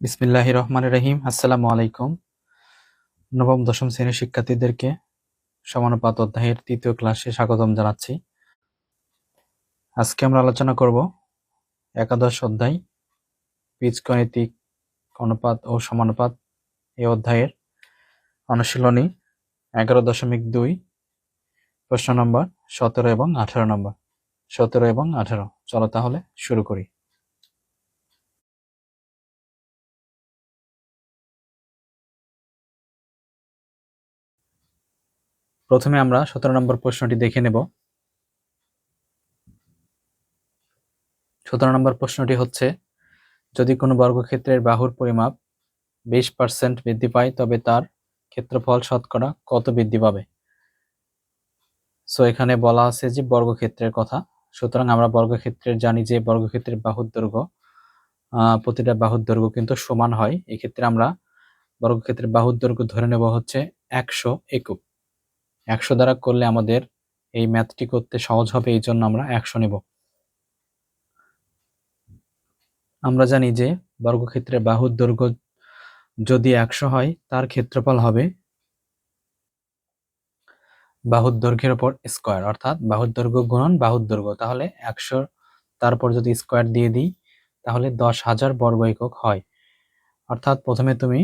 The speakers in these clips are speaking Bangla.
বিসমিল্লাহ রহমান রহিম। আসসালামু আলাইকুম। নবম, দশম শ্রেণির শিক্ষার্থীদেরকে সমানুপাত অধ্যায়ের তৃতীয় ক্লাসে স্বাগতম জানাচ্ছি। আজকে আমরা আলোচনা করব একাদশ অধ্যায়, বীজগণিতিক অনুপাত ও সমানুপাত এই অধ্যায়ের অনুশীলনী এগারো দশমিক দুই, প্রশ্ন নম্বর সতেরো এবং আঠারো নম্বর। সতেরো এবং আঠারো। চলো তাহলে শুরু করি। প্রথমে আমরা সতেরো নম্বর প্রশ্নটি দেখে নেব। সতেরো নম্বর প্রশ্নটি হচ্ছে, যদি কোনো বর্গক্ষেত্রের বাহুর পরিমাপ বিশ পার্সেন্ট বৃদ্ধি পায়, তবে তার ক্ষেত্রফল শতকরা কত বৃদ্ধি পাবে? সো এখানে বলা আছে যে বর্গক্ষেত্রের কথা। সুতরাং আমরা বর্গক্ষেত্রের জানি যে বর্গক্ষেত্রের বাহুর দৈর্ঘ্য প্রতিটা বাহুর দৈর্ঘ্য কিন্তু সমান হয়। এক্ষেত্রে আমরা বর্গক্ষেত্রের বাহুর দৈর্ঘ্য ধরে নেব হচ্ছে একশো একক একশো দ্বারা করলে আমাদের এই ম্যাথটি করতে সহজ হবে, এই জন্য আমরা একশো নেব। আমরা জানি যে বর্গক্ষেত্রে বাহুর দৈর্ঘ্য যদি একশো হয়, তার ক্ষেত্রফল হবে বাহুর দৈর্ঘ্যের ওপর স্কোয়ার, অর্থাৎ বাহুর দৈর্ঘ্য গুণন বাহুর দৈর্ঘ্য। তাহলে একশো, তারপর যদি স্কোয়ার দিয়ে দিই, তাহলে দশ হাজার বর্গ একক হয়। অর্থাৎ প্রথমে তুমি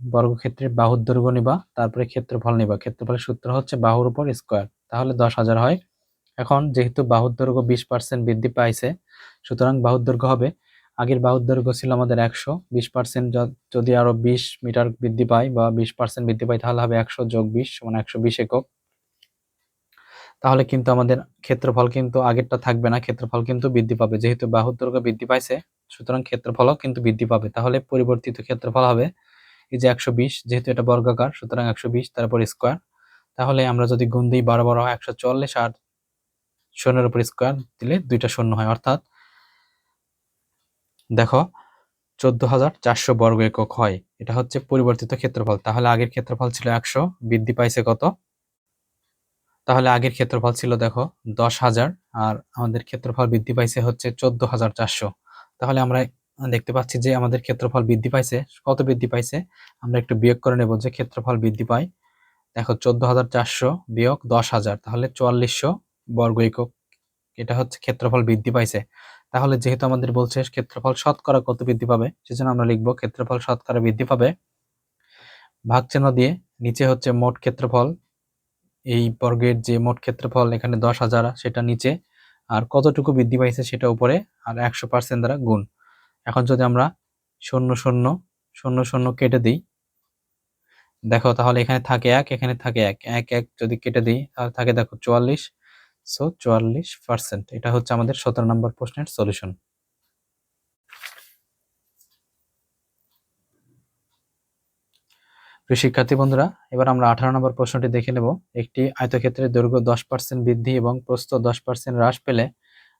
বর্গক্ষেত্রের বাহুর দৈর্ঘ্য নিবা, তারপরে ক্ষেত্রফল নিবা। ক্ষেত্রফলের সূত্র হচ্ছে বাহুর উপর স্কোয়ার। তাহলে দশ হাজার হয়। এখন যেহেতু বাহুর দৈর্ঘ্য বিশ পার্সেন্ট বৃদ্ধি পাইছে, সুতরাং বাহুর দৈর্ঘ্য হবে। আগের বাহুর দৈর্ঘ্য ছিল আমাদের একশো। বিশ পার্সেন্ট যদি আরও বিশ মিটার বৃদ্ধি পায় বা বিশ পার্সেন্ট বৃদ্ধি পায় তাহলে হবে একশো যোগ বিশ মানে একশো বিশ একক। তাহলে কিন্তু আমাদের ক্ষেত্রফল কিন্তু আগেরটা থাকবে না, ক্ষেত্রফল কিন্তু বৃদ্ধি পাবে। যেহেতু বাহুর দৈর্ঘ্য বৃদ্ধি পাইছে, সুতরাং ক্ষেত্রফলও কিন্তু বৃদ্ধি পাবে। তাহলে পরিবর্তিত ক্ষেত্রফল হবে এই যে একশো বিশ, যেহেতু এটা বর্গাকার, সুতরাং একশো বিশ তারপর স্কোয়ার। তাহলে আমরা যদি গুণ দিই বারো বারো একশো চল্লিশ আর শূন্যের উপর স্কোয়ার দিলে দুইটা শূন্য হয়। অর্থাৎ দেখো, চোদ্দ হাজার চারশো বর্গ একক হয়। এটা হচ্ছে পরিবর্তিত ক্ষেত্রফল। তাহলে আগের ক্ষেত্রফল ছিল একশো, বৃদ্ধি পাইছে কত? তাহলে আগের ক্ষেত্রফল ছিল দেখো, দশ হাজার, আর আমাদের ক্ষেত্রফল বৃদ্ধি পাইছে হচ্ছে চোদ্দ হাজার চারশো। তাহলে আমরা দেখতে পাচ্ছি যে আমাদের ক্ষেত্রফল বৃদ্ধি পাইছে। কত বৃদ্ধি পাইছে? আমরা একটু বিয়োগ করে নেব যে ক্ষেত্রফল বৃদ্ধি পায়। দেখো চোদ্দ হাজার চারশো বিয়োগ দশ হাজার তাহলে চুয়াল্লিশশো বর্গ একক, এটা হচ্ছে ক্ষেত্রফল বৃদ্ধি পাইছে। তাহলে যেহেতু আমাদের বলছে ক্ষেত্রফল শতকরা কত বৃদ্ধি পাবে, সেজন্য আমরা লিখব ক্ষেত্রফল শতকরা বৃদ্ধি পাবে। ভাগ চিহ্ন দিয়ে নিচে হচ্ছে মোট ক্ষেত্রফল, এই বর্গের যে মোট ক্ষেত্রফল, এখানে দশ হাজার সেটা নিচে। আর কতটুকু বৃদ্ধি পাইছে সেটা উপরে, আর একশো পার্সেন্ট দ্বারা গুণ। এখন যদি আমরা শূন্য শূন্য শূন্য শূন্য কেটে দিই, দেখো তাহলে এখানে থাকে এক, এখানে থাকে এক। এক এক যদি কেটে দিই, তাহলে থাকে দেখো চুয়াল্লিশ। সো চুয়াল্লিশ পার্সেন্ট এটা হচ্ছে আমাদের সতেরো নম্বর প্রশ্নের সলিউশন শিক্ষার্থী বন্ধুরা, এবার আমরা আঠারো নম্বর প্রশ্নটি দেখে নেব। একটি আয়তক্ষেত্রের দৈর্ঘ্য দশ পার্সেন্ট বৃদ্ধি এবং প্রস্থ দশ পার্সেন্ট হ্রাস পেলে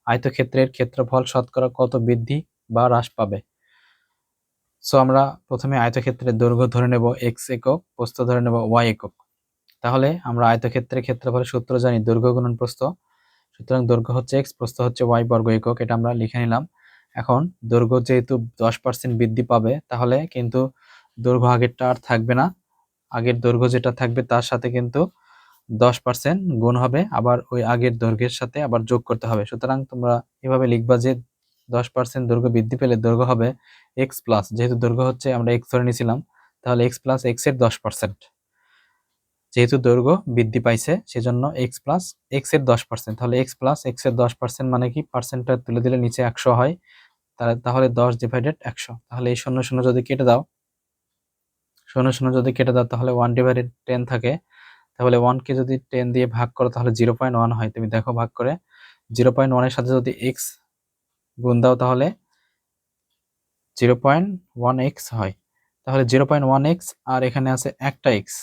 আয়তক্ষেত্রের ক্ষেত্রফল শতকরা কত বৃদ্ধি? বা হ্রাস পাবে। সো আমরা প্রথমে আয়তক্ষেত্রের দৈর্ঘ্য ধরে নেব এক্স একক, প্রস্থ ধরে নেব ওয়াই একক। তাহলে আমরা আয়তক্ষেত্রের ক্ষেত্রফলের সূত্র জানি, দৈর্ঘ্য গুণন প্রস্থ। সুতরাং দৈর্ঘ্য হচ্ছে এক্স প্রস্থ হচ্ছে ওয়াই বর্গ একক, এটা আমরা লিখে নিলাম। এখন দৈর্ঘ্য যেহেতু দশ পার্সেন্ট বৃদ্ধি পাবে, তাহলে কিন্তু দৈর্ঘ্য আগেরটা আর থাকবে না। আগের দৈর্ঘ্য যেটা থাকবে, তার সাথে কিন্তু দশ পার্সেন্ট গুণ হবে, আবার ওই আগের দৈর্ঘ্যের সাথে আবার যোগ করতে হবে। সুতরাং তোমরা এভাবে লিখবা যে দশ পার্সেন্ট দৈর্ঘ্য বৃদ্ধি পেলে দৈর্ঘ্য হবে এক্স প্লাস যেহেতু দৈর্ঘ্য হচ্ছে আমরা এক্স ধরে নিয়েছিলাম, তাহলে এক্স প্লাস এক্সের দশ পার্সেন্ট যেহেতু দৈর্ঘ্য বৃদ্ধি পাইছে, সেজন্য এক্স প্লাস এক্সের দশ পার্সেন্ট তাহলে এক্স প্লাস এক্সের দশ পার্সেন্ট মানে কি? পার্সেন্টটা তুলে দিলে নিচে একশো হয়, তাহলে দশ ডিভাইডেড একশো। তাহলে এই শূন্য শূন্য যদি কেটে দাও, শূন্য শূন্য যদি কেটে দাও, তাহলে ওয়ান ডিভাইডেড টেন থাকে। তাহলে ওয়ানকে যদি টেন দিয়ে ভাগ করো, তাহলে জিরো পয়েন্ট ওয়ান হয়। তুমি দেখো ভাগ করে জিরো পয়েন্ট ওয়ানের সাথে যদি এক্স গুণ দাও তাহলে জিরো পয়েন্ট ওয়ান এক্স হয়। তাহলে জিরো পয়েন্ট ওয়ান এক্স আর এখানে আছে একটা এক্স।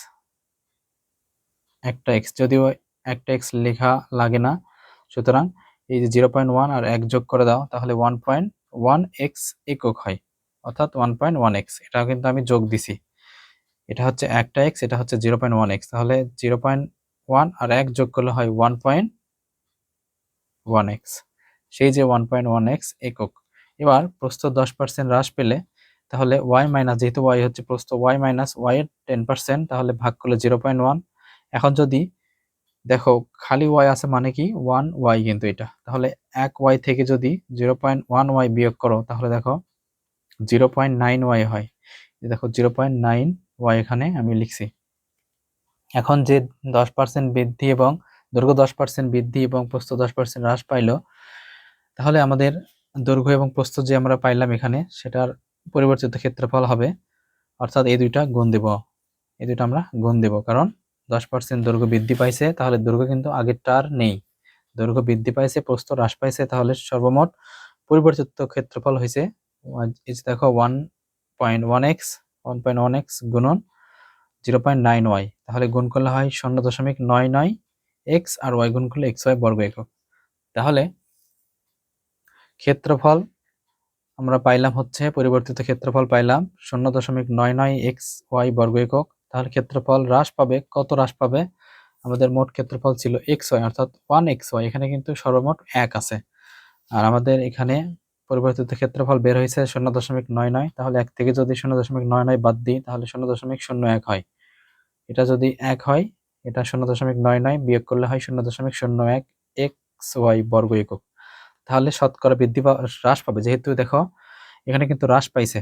একটা এক্স, যদিও একটা এক্স লেখা লাগে না। সুতরাং এই যে জিরো পয়েন্ট ওয়ান আর এক যোগ করে দাও, তাহলে ওয়ান পয়েন্ট ওয়ান এক্স একক হয়। অর্থাৎ ওয়ান পয়েন্ট ওয়ান এক্স, এটাও কিন্তু আমি যোগ দিছি। এটা হচ্ছে একটা এক্স, এটা হচ্ছে জিরো পয়েন্ট ওয়ান এক্স। তাহলে জিরো পয়েন্ট ওয়ান আর এক যোগ করলে হয় ওয়ান পয়েন্ট ওয়ান এক্স। সেই যে ওয়ান পয়েন্ট ওয়ান এক্স একক। এবার প্রস্থ দশ পার্সেন্ট হ্রাস পেলে তাহলে ওয়াই মাইনাস যেহেতু ওয়াই হচ্ছে প্রস্থ ওয়াই মাইনাস ওয়াই এর টেন পার্সেন্ট তাহলে ভাগ করলে জিরো পয়েন্ট ওয়ান এখন যদি দেখো খালি ওয়াই আছে মানে কি? ওয়ান ওয়াই কিন্তু এটা। তাহলে এক ওয়াই থেকে যদি জিরো পয়েন্ট ওয়ান ওয়াই বিয়োগ করো, তাহলে দেখো জিরো পয়েন্ট নাইন ওয়াই হয়। দেখো জিরো পয়েন্ট নাইন ওয়াই এখানে আমি লিখছি। এখন যে দশ পার্সেন্ট বৃদ্ধি এবং দৈর্ঘ্য দশ পার্সেন্ট বৃদ্ধি এবং প্রস্থ দশ পার্সেন্ট হ্রাস পাইলো তাহলে আমাদের দৈর্ঘ্য এবং প্রস্থ যে আমরা পাইলাম এখানে, সেটার পরিবর্তিত ক্ষেত্রফল হবে অর্থাৎ এই দুইটা গুণ দেব। এই দুইটা আমরা গুণ দেব, কারণ দশ পার্সেন্ট দৈর্ঘ্য বৃদ্ধি পাইছে, তাহলে দৈর্ঘ্য কিন্তু আগেরটা আর নেই। দৈর্ঘ্য বৃদ্ধি পাইছে, প্রস্থ হ্রাস পাইছে, তাহলে সর্বমোট পরিবর্তিত ক্ষেত্রফল হয়েছে দেখো, one point one X, one point one X গুণন জিরো পয়েন্ট নাইন ওয়াই, তাহলে গুণ করলে হয় শূন্য দশমিক নয় নয় এক্স, আর ওয়াই গুণ করলে এক্স ওয়াই বর্গ একক। তাহলে ক্ষেত্রফল আমরা পাইলাম হচ্ছে, পরিবর্তিত ক্ষেত্রফল পাইলাম শূন্য দশমিক নয় নয় এক্স ওয়াই বর্গ একক। তাহলে ক্ষেত্রফল হ্রাস পাবে, কত হ্রাস পাবে? আমাদের মোট ক্ষেত্রফল ছিল এক্স ওয়াই, অর্থাৎ ওয়ান এক্স ওয়াই, এখানে কিন্তু সর্বমোট এক আছে। আর আমাদের এখানে পরিবর্তিত ক্ষেত্রফল বের হয়েছে শূন্য দশমিক নয় নয়, তাহলে এক থেকে যদি শূন্য দশমিক নয় নয় বাদ দিই, তাহলে শূন্য দশমিক শূন্য এক হয়। এটা যদি এক হয়, এটা শূন্য দশমিক নয় নয় বিয়োগ করলে হয় শূন্য দশমিক শূন্য এক এক্স ওয়াই বর্গ একক। তাহলে শতকরা বৃদ্ধি হ্রাস পাবে। যেহেতু দেখো, এখানে কিন্তু হ্রাস পাইছে।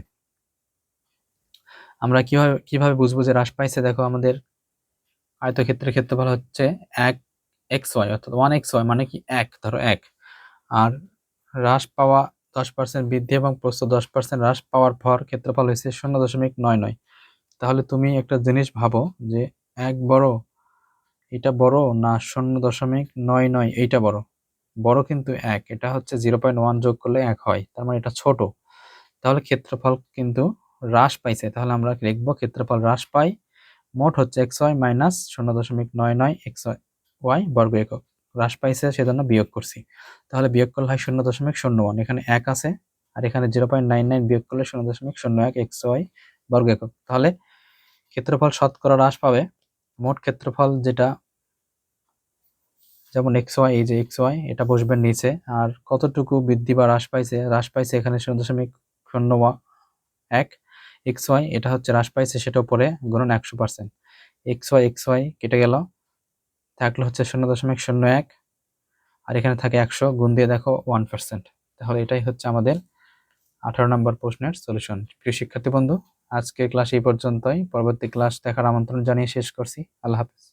আমরা কীভাবে কীভাবে বুঝব যে হ্রাস পাইছে? দেখো, আমাদের আয়তক্ষেত্রের ক্ষেত্রফল হচ্ছে এক এক্স ওয়াই অর্থাৎ ওয়ান এক্স ওয়াই মানে কি? এক, ধরো এক। আর হ্রাস পাওয়া দশ পার্সেন্ট বৃদ্ধি এবং প্রস্থ দশ পার্সেন্ট হ্রাস পাওয়ার পর ক্ষেত্রফল হয়েছে শূন্য দশমিক নয় নয়। তাহলে তুমি একটা জিনিস ভাবো যে এক বড়, এটা বড় না শূন্য দশমিক নয় নয়, এইটা বড়? বড় কিন্তু এক। এটা হচ্ছে জিরো পয়েন্ট ওয়ান যোগ করলে এক হয়, তার মানে এটা ছোট। তাহলে ক্ষেত্রফল কিন্তু হ্রাস পাইছে। তাহলে আমরা লিখব ক্ষেত্রফল হ্রাস পাই, মোট হচ্ছে এক্স ওয়াই মাইনাস শূন্য দশমিক নয় নয় এক্স ওয়াই বর্গ একক। হ্রাস পাইছে, সেজন্য বিয়োগ করছি। তাহলে বিয়োগ করলে হয় শূন্য দশমিক শূন্য ওয়ান, এখানে এক আছে, আর এখানে জিরো পয়েন্ট নাইন নাইন বিয়োগ করলে শূন্য দশমিক শূন্য এক এক্স ওয়াই বর্গ একক। তাহলে ক্ষেত্রফল শতকরা হ্রাস পাবে। মোট ক্ষেত্রফল যেটা যেমন এক্স ওয়াই এই যে এক্স ওয়াই এটা বসবেন নিচে। আর কতটুকু বৃদ্ধি বা হ্রাস পাইছে? হ্রাস পাইছে এখানে শূন্য দশমিক শূন্য এক। এক্স ওয়াই এটা হচ্ছে হ্রাস পাইছে সেটা উপরে গুণন একশো percent. X Y X Y কেটে গেল। থাকলে হচ্ছে শূন্য দশমিক শূন্য এক। আর এখানে থাকে একশো, গুণ দিয়ে দেখো ওয়ান পার্সেন্ট। তাহলে এটাই হচ্ছে আমাদের আঠারো নম্বর প্রশ্নের সলিউশন। প্রিয় শিক্ষার্থী বন্ধু, আজকের ক্লাস এই পর্যন্তই। পরবর্তী ক্লাস দেখার আমন্ত্রণ জানিয়ে শেষ করছি। আল্লাহ হাফিজ।